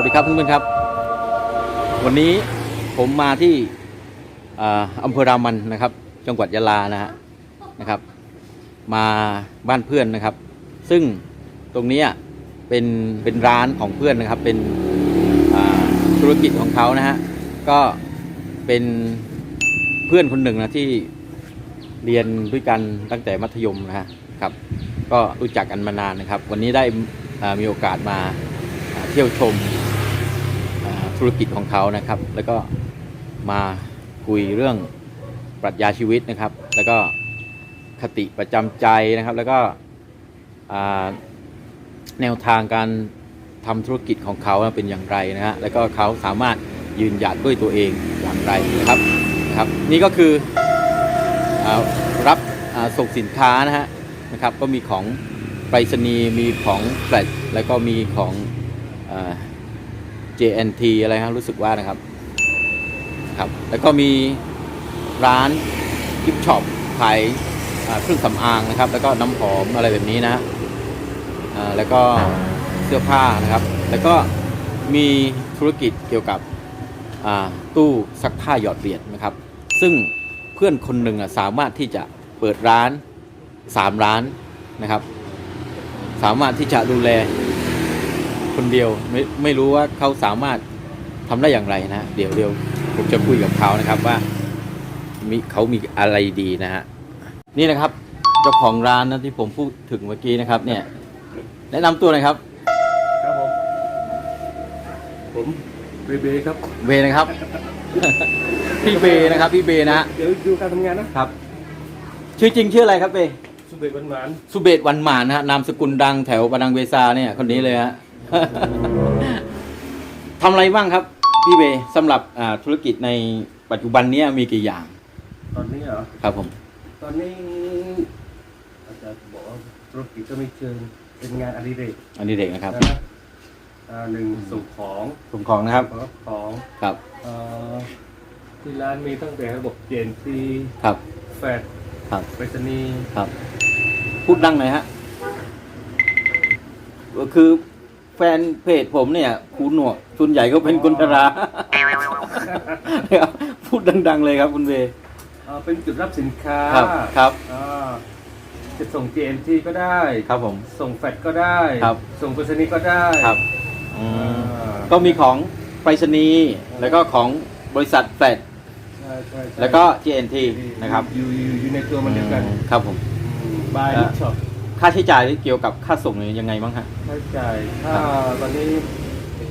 วัสดีครับเพื่อนๆครับ วันนี้ผมมาที่อ่าอำเภอรามันนะครับ จังหวัดยะลานะฮะนะครับ มาบ้านเพื่อนนะครับ ซึ่งตรงนี้เป็นเป็นร้านของเพื่อนนะครับ เป็นธุรกิจของเขานะฮะก็เป็นเพื่อนคนหนึ่งนะที่เรียนด้วยกันตั้งแต่มัธยมนะฮะครับ ก็รู้จักกันมานานนะครับ วันนี้ได้มีโอกาสมา เที่ยวชมธุรกิจของเขานะครับ แล้วก็มาคุยเรื่องปรัชญาชีวิตนะครับ แล้วก็คติประจำใจนะครับ แล้วก็แนวทางการทำธุรกิจของเขาเป็นอย่างไรนะฮะแล้วก็เขาสามารถยืนหยัดด้วยตัวเองอย่างไรนะครับครับ นี่ก็คืออรับส่งสินค้านะฮะนะครับ ก็มีของไปรษณีย์มีของแฟลชแล้วก็มีของ JNT อะไรครับรู้สึกว่านะครับครับ แล้วก็มีร้านกิฟช็อปขายเครื่องสำอางนะครับ แล้วก็น้ำหอมอะไรแบบนี้นะแล้วก็เสื้อผ้านะครับ แล้วก็มีธุรกิจเกี่ยวกับตู้ซักผ้าหยอดเหรียญนะครับ ซึ่งเพื่อนคนหนึ่งสามารถที่จะเปิดร้านสามร้านนะครับ สามารถที่จะดูแล คนเดียวไม่ไม่รู้ว่าเขาสามารถทำได้อย่างไรนะเดี๋ยวเดี๋ยวผมจะคุยกับเขานะครับว่ามีเขามีอะไรดีนะฮะนี่นะครับเจ้าของร้านนะที่ผมพูดถึงเมื่อกี้นะครับ เนี่ย แนะนำตัวหน่อยครับ ครับผมผมเบเบครับเบนะครับ พี่เบนะครับ พี่เบนะฮะเดี๋ยวดูการทำงานนะครับ ชื่อจริงชื่ออะไรครับเบสุเบศหวานสุเบศวันหมานนะฮะนามสกุลดังแถวบานังเวซาเนี่ยคนนี้เลยฮะ ทำอะไรบ้างครับ พี่เบสำหรับอ่าธุรกิจในปัจจุบันเนี้มีกี่อย่างๆตอนนี้เหรอ ครับผม ตอนนี้อาจารย์บอกว่าธุรกิจก็ไม่เชิงเป็นงานอดิเรกอันนี้เด็กนะครับนะอ่าหนึ่งส่งของกลุ่มของนะครับของของครับ เอ่อที่ร้านมีตั้งแต่ระบบเจนซีครับ แฟดครับ ไปรษณีย์ ครับ พูดดังหน่อยฮะก็คือแฟนเพจผมเนี่ยคูหนวกส่วนใหญ่ก็เป็นคนชราครับพูดดัง ๆ เลยครับคุณเบเอ่อเป็นจุดรับสินค้าครับครับ อ่าจะส่ง GNT ก็ได้ ครับผม ส่งแฟดก็ได้ ครับ ส่งไปรษณีย์ก็ได้ครับอืมอ่าก็มีของไปรษณีย์แล้วก็ของบริษัทแฟลตใช่ใช่ใช่แล้วก็ GNT นะครับอยู่อยู่อยู่ในตัวมันเดียวกันครับผม บายเอ่ลิอช็อป ค่าใช้จ่ายเกี่ยวกับค่าส่งเนี่ยยังไงบ้างฮะ ค่าใช้จ่ายถ้าตอนนี้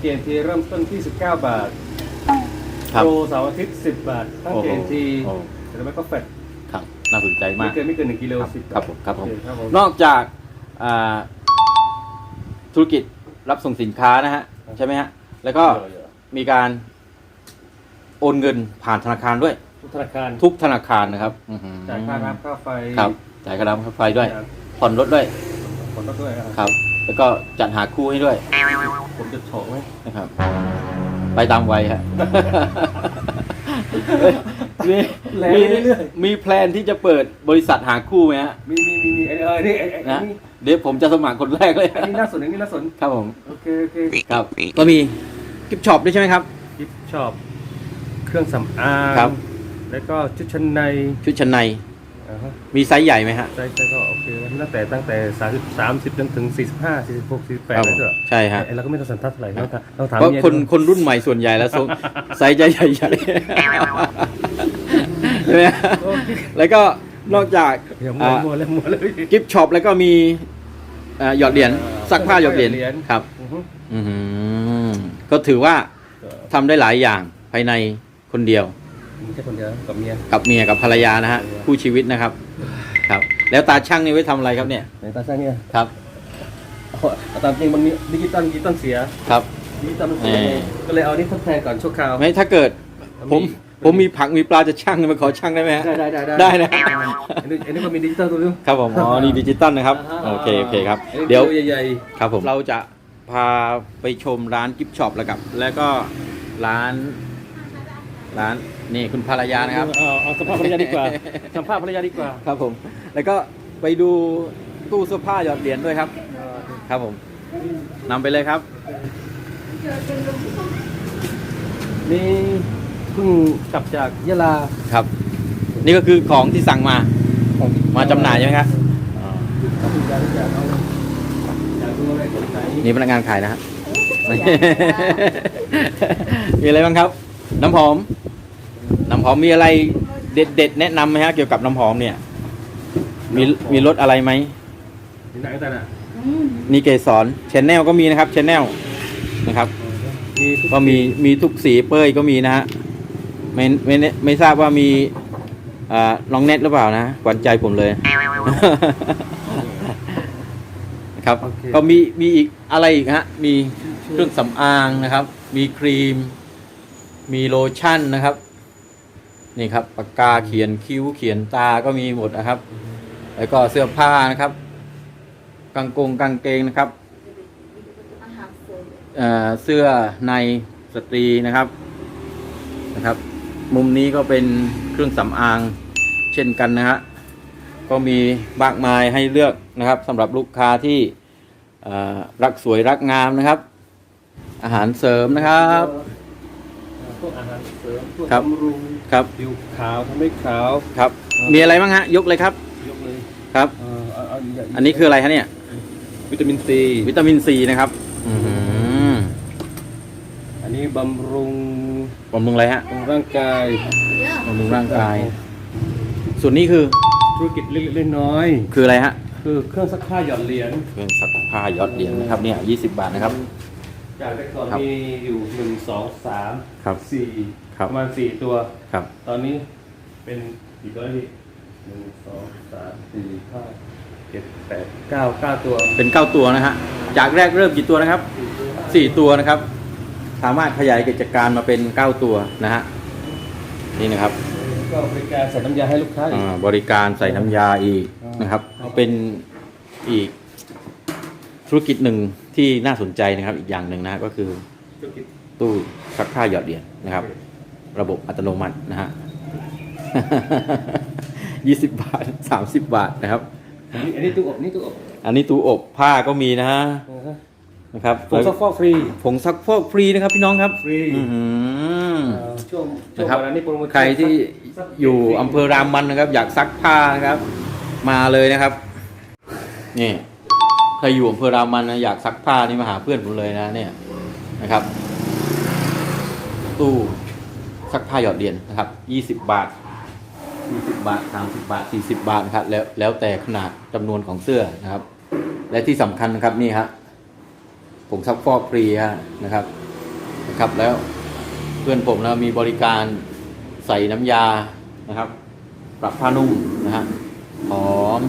GNT เริ่มต้นที่ 19 บาทครับ โปรเสาร์อาทิตย์ 10 บาททั้งโอ้โห GNT โอ้หรือไม่ก็แฟดครับ น่าสนใจมาไม่กเกินไม่เกิน 1กิโลครับ10ครับผมครับผม โอเครับผม นอกจากอ่าธุรกิจรับส่งสินค้านะฮะใช่ไหมฮะ แล้วก็เยอะมีการโอนเงินผ่านธนาคารด้วย ๆทุกธนาคารทุกธนาคารนะครับอื้อหือจ่ายค่าน้ำค่าไฟครับจ่ายค่าน้ำค่าไฟด้วย ผ่อนรถด้วยผลลดด้วยอะครับ แล้วก็จัดหาคู่ให้ด้วยผมจะโฉกไหมนะครับ ไปตามวัยฮะ มีแรงมีเรื่อยมีแพลนที่จะเปิดบริษัทหาคู่ไหมฮะ ๆมีมีมีมีไอ้เออนี่ไอ้ไอ้ไอ้นะ นี่เดี๋ยวผมจะสมัครคนแรกเลยอันนี้น่าสนอันนี้น่าสน ครับผมโอเคโอเคครับ ก็มีกิฟช็อปด้วยใช่ไหมครับ กิฟช็อปเครื่องสำอางครับ แล้วก็ชุดชั้นในชุดชั้นใน อ่าฮะมีไซส์ใหญ่ไหมฮะใช่ใช่ก็โอเคแล้วตั้งแต่ตั้งแต่สามสิบสามสิบจนถึงสี่สิบห้าสี่สิบหกสี่สิบแปดครับแล้วเถอะใช่ฮะไอ้เราก็ไม่ต้องสันทัดเท่าไหร่ต้องถามต้องถามเพราะมียคนดูคนรุ่นใหม่ส่วนใหญ่แล้วทรง ไซส์ใหญ่ใหญ่ใหญ่ใช่ไหมฮะโอเคแล้วก็นอกจากเดี๋ยวมัวมัวแล้วมัวเลย กิฟช็อปแล้วก็มีอ่าหยอดเหรียญอ่าซักผ้าหยอดเหรียญหยอดเหรียญ ครับ อือฮึอือหือก็ถือว่าก็ทำได้หลายอย่างภายในคนเดียว มีแค่คนเดียวกับเมียกับเมียกับภรรยานะฮะคู่ชีวิตนะครับ ครับ แล้วตาช่างนี่ไว้ทำอะไรครับเนี่ยในตาช่างเนี่ยครับเอาตามจริงมันมีดิจิตอลดิจิตอลเสียครับดิจิตอลมันเสียเออก็เลยเอานี่ทดแทนก่อนชั่วคราวไม่ถ้าเกิดผมมีผมมีผักมีปลาจะช่างมาขอช่างได้ไหมฮะได้ได้ได้ได้นะอันนี้อันนี้ก็มีดิจิตอลตัวนึงครับผมอ๋อนี่ดิจิตอลนะครับโอเคโอเคครับอันนี้เดี๋ยวใหญ่ครับผมเราจะพาไปชมร้านกิฟช็อปแล้วกับ แล้วก็ร้าน ร้านนี่คุณภรรยานะครับ เอาเอาสัมภาษณ์ภรรยาดีกว่า สัมภาษณ์ภรรยาดีกว่าครับผม แล้วก็ไปดูตู้เสื้อผ้าหยอดเหรียญด้วยครับ ครับผมนำไปเลยครับ นี่เพิ่งกลับจากยะลาครับ นี่ก็คือของที่สั่งมา ของมาจำหน่ายใช่ไหมครับขอบคุณการที่จะเอาอยากรู้อะไรสนใจ นี่พนักงานขายนะฮะ มีอะไรบ้างครับ น้ำหอม น้ำหอมมีอะไรเด็ดๆแนะนำไหมฮะเกี่ยวกับน้ำหอมเนี่ย มีมีรสอะไรไหม ที่ไหนกันอะนี่เกสรชแนลก็มีนะครับชแนลนะครับ มีทุกก็มีมีทุกสีเป้ยก็มีนะฮะไม่ไม่แน่ไม่ทราบว่ามีอ่าน้องเน็ตหรือเปล่านะขวัญใจผมเลยนะครับ ก็มีมีอีกอะไรอีกฮะ มีเครื่องสำอางนะครับ มีครีม มีโลชั่นนะครับ นี่ครับปากกาเขียนคิ้วเขียนตาก็มีหมดนะครับ แล้วก็เสื้อผ้านะครับ กางกงกางเกงนะครับเเสื้อในสตรีนะครับนะครับ มุมนี้ก็เป็นเครื่องสำอางเช่นกันนะฮะก็มีมากมายให้เลือกนะครับสำหรับลูกค้าที่รักสวยรักงามนะครับ อาหารเสริมนะครับ อาหารเสริมพวกครับ บำรุงครับ ผิวขาวทำให้ขาวครับ มีอะไรบ้างฮะ ยกเลยครับ ยกเลยครับ เอ่อเอาเอาย่างอันนี้คืออะไรฮะเนี่ย วิตามินซีวิตามินซีนะครับ อือหืออันนี้บำรุงบำรุงอะไรฮะบำรุงร่างกายบำรุงร่างกาย ส่วนนี้คือ ธุรกิจเล็กๆน้อยคืออะไรฮะ ๆคือเครื่องซักผ้าหยอดเหรียญ เครื่องซักผ้ายอดเหรียญนะครับเนี่ยยี่สิบบาทนะครับ จากแต่ก่อนครับมีอยู่หนึ่งสองสามครับสี่ครับ ประมาณสี่ตัว ครับ ตอนนี้เป็นกี่ตัวแล้วพี่หนึ่งสองสามสี่ห้าเจ็ดแปดเก้าเก้าตัวเป็นเก้าตัวนะฮะจากแรกเริ่มกี่ตัวนะครับสี่ตัวนะครับ สามารถขยายกิจการมาเป็นเก้าตัวนะฮะนี่นะครับก็บริการใส่น้ำยาให้ลูกค้าอีก อ่าบริการใส่น้ำยาอีกนะครับ เป็นอีก ธุรกิจหนึ่งที่น่าสนใจนะครับอีกอย่างหนึ่งนะฮะก็คือธุรกิจตู้ซักผ้าหยอดเหรียญนะครับ ระบบอัตโนมัตินะฮะ ยี่สิบบาทสามสิบบาทนะครับ อันนี้อันนี้ตู้อบนี่ตู้อบอันนี้ตู้อบผ้าก็มีนะฮะนะครับผงซักฟอกฟรีผงซักฟอกฟรีนะครับพี่น้องครับฟรีอื้อหือ เอ่อช่วงช่วงนะครับเวลานี้โปรโมชั่นใครที่ซักอยู่อำเภอรามันนะครับ อยากซักผ้านะครับ มาเลยนะครับ นี่ ใครอยู่อำเภอรามันนะอยากซักผ้านี่มาหาเพื่อนผมเลยนะเนี่ยนะครับ ตู้ซักผ้าหยอดเหรียญนะครับยี่สิบบาทยี่สิบบาทสามสิบบาทสี่สิบบาทนะครับแล้วแล้วแต่ขนาดจำนวนของเสื้อนะครับ และที่สำคัญนะครับนี่ฮะผงซักฟอกฟรีฮะนะครับนะครับ แล้วเพื่อนผมนะมีบริการใส่น้ำยานะครับ ปรับผ้านุ่มนะฮะหอม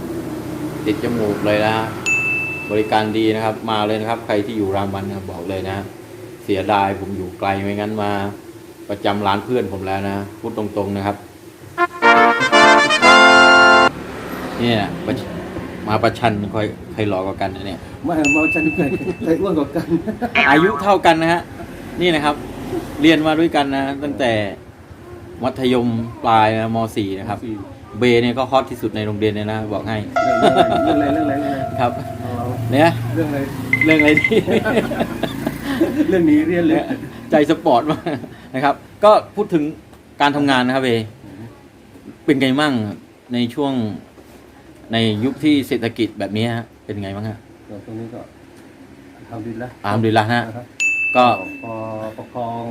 ติดจมูกเลยนะฮะ บริการดีนะครับ มาเลยนะครับ ใครที่อยู่รามันนะครับบอกเลยนะ เสียดายผมอยู่ไกลไม่งั้นมา ประจำร้านเพื่อนผมแล้วนะพูดตรงๆนะครับ เนี่ยประชมาประชันคอยใครหลอกกว่ากันนะเนี่ยไม่มาฉันเคยเคยอ้วนกว่ากัน อายุเท่ากันนะฮะนี่นะครับ เรียนมาด้วยกันนะ ตั้งแต่มัธยมปลายนะม .4 นะครับ เบเนี่ยก็ฮอตที่สุดในโรงเรียนเลยนะ บอกให้เรื่องอะไรเรื่องอะไรเรื่องอะไรครับ เอาเนี่ยเรื่องอะไรเรื่องอะไรที่ เรื่องนี้เรียนเลย ใจสปอร์ตมากนะครับ ก็พูดถึงการทำงานนะครับเบเป็นไงมั่งในช่วงในยุคที่เศรษฐกิจแบบนี้ฮะเป็นไงบ้างฮะเดี๋ยวตรงนี้ก็ทำดีแล้วอามดีละฮะนะครับก็พอประคอง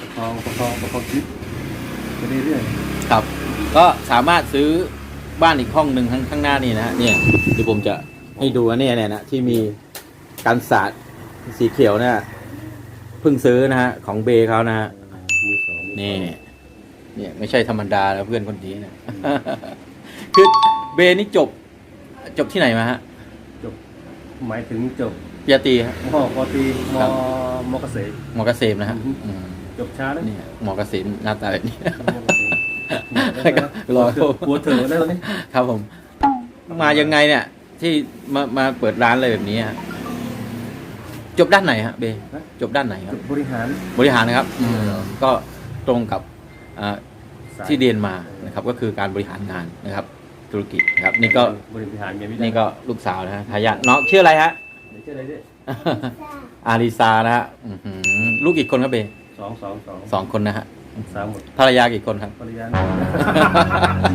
ประคองประคองประคองชีวิตไปเรื่อยครับ ก็สามารถซื้อ บ้านอีกห้องหนึ่งข้างข้างหน้านี่นะฮะเนี่ยเดี๋ยวผมจะให้ดูอันนี้เนี่ยนะที่มีการสาดสีเขียวเนี่ยเพิ่งซื้อนะฮะของเบเขานะฮะๆมือสองมือสองนี่เนี่ยไม่ใช่ธรรมดาแล้วเพื่อนคนนี้นะ คือเบนี่จบ จบที่ไหนมาฮะจบหมายถึงจบปริญญาตรีฮะ มปตรีมครับ มเกษตร หมอเกษมนะฮะอือฮึอืมจบช้าแล้วนี่หมอเกษมหน้าตาแบบนี้ร รออหัวเถอะแล้วนี่ครับผม มายังไงเนี่ย ที่มามาเปิดร้านอะไรแบบนี้ฮะจบด้านไหนฮะเบจบด้านไหนครับ บริหารบริหารนะครับอืมก็ตรงกับอ่าสายที่เรียนมานะครับ ก็คือการบริหารงานนะครับ ธุรกิจนะครับ นี่ก็บริหารยังไม่ได้นี่ก็ลูกสาวนะฮะทายาทน้องชื่ออะไรฮะเดี๋ยวชื่ออะไรดิอาริซานะฮะอื้อหือลูกกี่คนครับเบสองสองสองสองคนนะฮะ สามหมดภรรยากี่คนครับปริญญา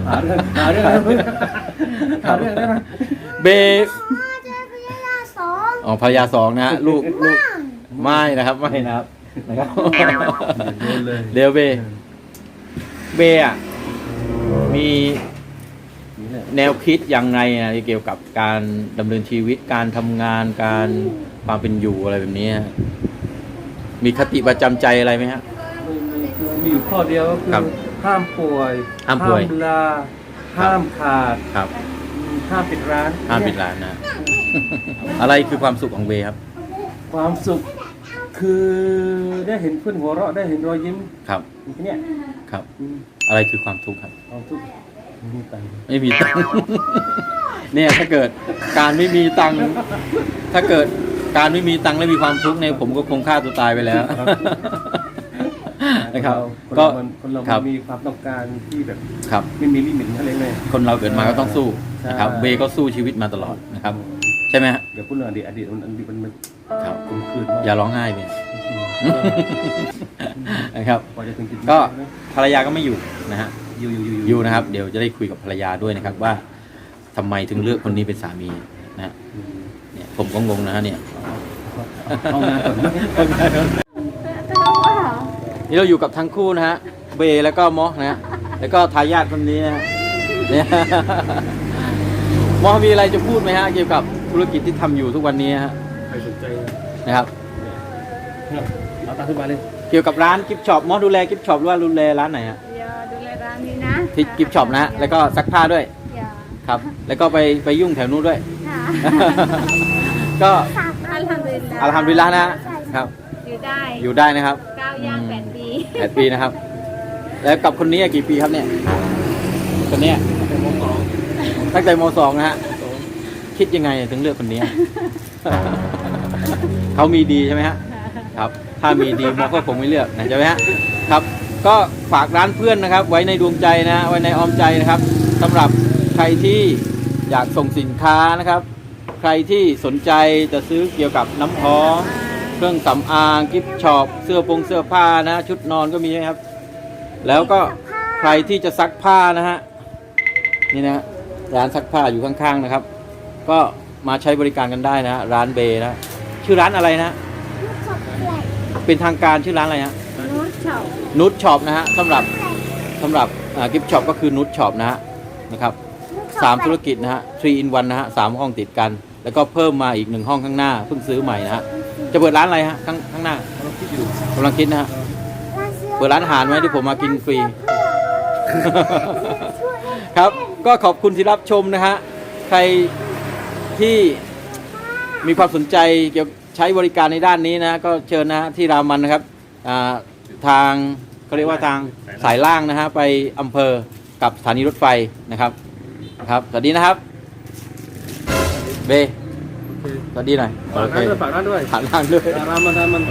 หาเรื่องหาเรื่องได้ไหมหาเรื่องได้ไหมเบพ่อเจอพยาธิสองอ๋อภรรยาสองนะฮะลูกลูกบ้างไม่นะครับไม่นะครับนะครับโดนเลยเดี๋ยวเบเบอะมีนี่แหละแนวคิดยังไงนะเกี่ยวกับการดำเนินชีวิตการทำงานการความเป็นอยู่อะไรแบบนี้ฮะมีคติประจำใจอะไรไหมฮะ มีอยู่ข้อเดียวก็คือครับห้ามป่วยห้ามป่วยลาห้ามขาดครับห้ามปิดร้านห้ามปิดร้านนะ อะไรคือความสุขของเบครับความสุขคือได้เห็นเพื่อนหัวเราะได้เห็นรอยยิ้มครับ อย่างเนี้ยครับ อืมอะไรคือความทุกข์ครับ ความสุขไม่มีตังค์ไม่มีตังค์ เนี่ยถ้าเกิดการไม่มีตังค์ถ้าเกิดการไม่มีตังค์และมีความทุกข์เนี่ยผมก็คงฆ่าตัวตายไปแล้ว นะครับคนก็เรามันคนเราครับมันมีความต้องการที่แบบครับ ไม่มีลิมิตอะไรเลย คนเราเกิดมาก็ต้องสู้นะครับใช่เบก็สู้ชีวิตมาตลอดนะครับ ใช่ไหมฮะเดี๋ยวพูดเรื่องอดีตอดีตมันอดีตมันมันครับ คมคืนมากอย่าร้องไห้เบนะครับ กว่าจะถึงจุดนี้ก็นะภรรยาก็ไม่อยู่นะฮะ อยู่อยู่อยู่อยู่นะครับ เดี๋ยวจะได้คุยกับภรรยาด้วยนะครับว่าทำไมถึงเลือกคนนี้เป็นสามีนะฮะอืมเนี่ยผมก็งงนะฮะเนี่ย เอางานก่อนนะนี่ เราอยู่กับทั้งคู่นะฮะ เบแล้วก็มอนะฮะ แล้วก็ทายาทคนนี้นะฮะเนี่ยมอมีอะไรจะพูดไหมฮะเกี่ยวกับธุรกิจที่ทำอยู่ทุกวันนี้ฮะใครสนใจนะครับเนี่ยเอาตามขึ้นมาเลยเกี่ยวกับร้านกิฟช็อปมอดูแลกิฟช็อปหรือว่าดูแลร้านไหนฮะอย่าดูแลร้านนี้นะที่กิฟช็อปนะฮะแล้วก็ซักผ้าด้วยอย่าครับ แล้วก็ไปไปยุ่งแถวนู้นด้วย ค่ะก็อัลฮัมดุลิลลาห์อัลฮัมดุลิลละนะฮะครับอยู่ได้อยู่ได้นะครับเก้าย่าง แปดปีแปดปีนะครับ แล้วกับคนนี้อะกี่ปีครับเนี่ย คนเนี้ยตั้งแต่มสองนะฮะ คิดยังไงถึงเลือกคนนี้ เขามีดีใช่ไหมฮะ ครับ ถ้ามีดีมอก็คงไม่เลือกนะใช่ไหมฮะ ครับ ก็ฝากร้านเพื่อนนะครับ ไว้ในดวงใจนะ ไว้ในอ้อมใจนะครับสำหรับใครที่อยากส่งสินค้านะครับ ใครที่สนใจจะซื้อเกี่ยวกับน้ำหอม เครื่องสำอางกิฟต์ช็อปเสื้อปงเสื้อผ้านะ ชุดนอนก็มีนะครับ แล้วก็ใครที่จะซักผ้านะฮะนี่นะฮะร้านซักผ้าอยู่ข้างๆนะครับ ก็มาใช้บริการกันได้นะฮะร้านเบนะชื่อร้านอะไรนะลูกช็อปแปลกเป็นทางการชื่อร้านอะไรฮะนูดช็อปนุชช็อปนะฮะสำหรับสำหรับกิฟต์ช็อปก็คือนุชช็อปนะฮะนะครับสามธุรกิจนะฮะ three in one นะฮะสามห้องติดกัน แล้วก็เพิ่มมาอีกหนึ่งห้องข้างหน้าเพิ่งซื้อใหม่นะฮะ จะเปิดร้านอะไรฮะข้างข้างหน้าเราคิดอยู่กำลังคิดนะฮะ เปิดร้านอาหารไหมที่ผมมากินฟรี ครับ ก็ขอบคุณที่รับชมนะฮะ ใครที่มีความสนใจเกี่ยวใช้บริการในด้านนี้นะ ก็เชิญนะฮะที่รามันนะครับอ่าทางเขาเรียกว่าทางสายล่างนะฮะไปอำเภอกับสถานีรถไฟนะครับนะครับ สวัสดีนะครับ เบโอเค สวัสดีหน่อยฝากร้านด้วยฝากร้านด้วยผ่านล่างด้วยร้านมันร้านมัน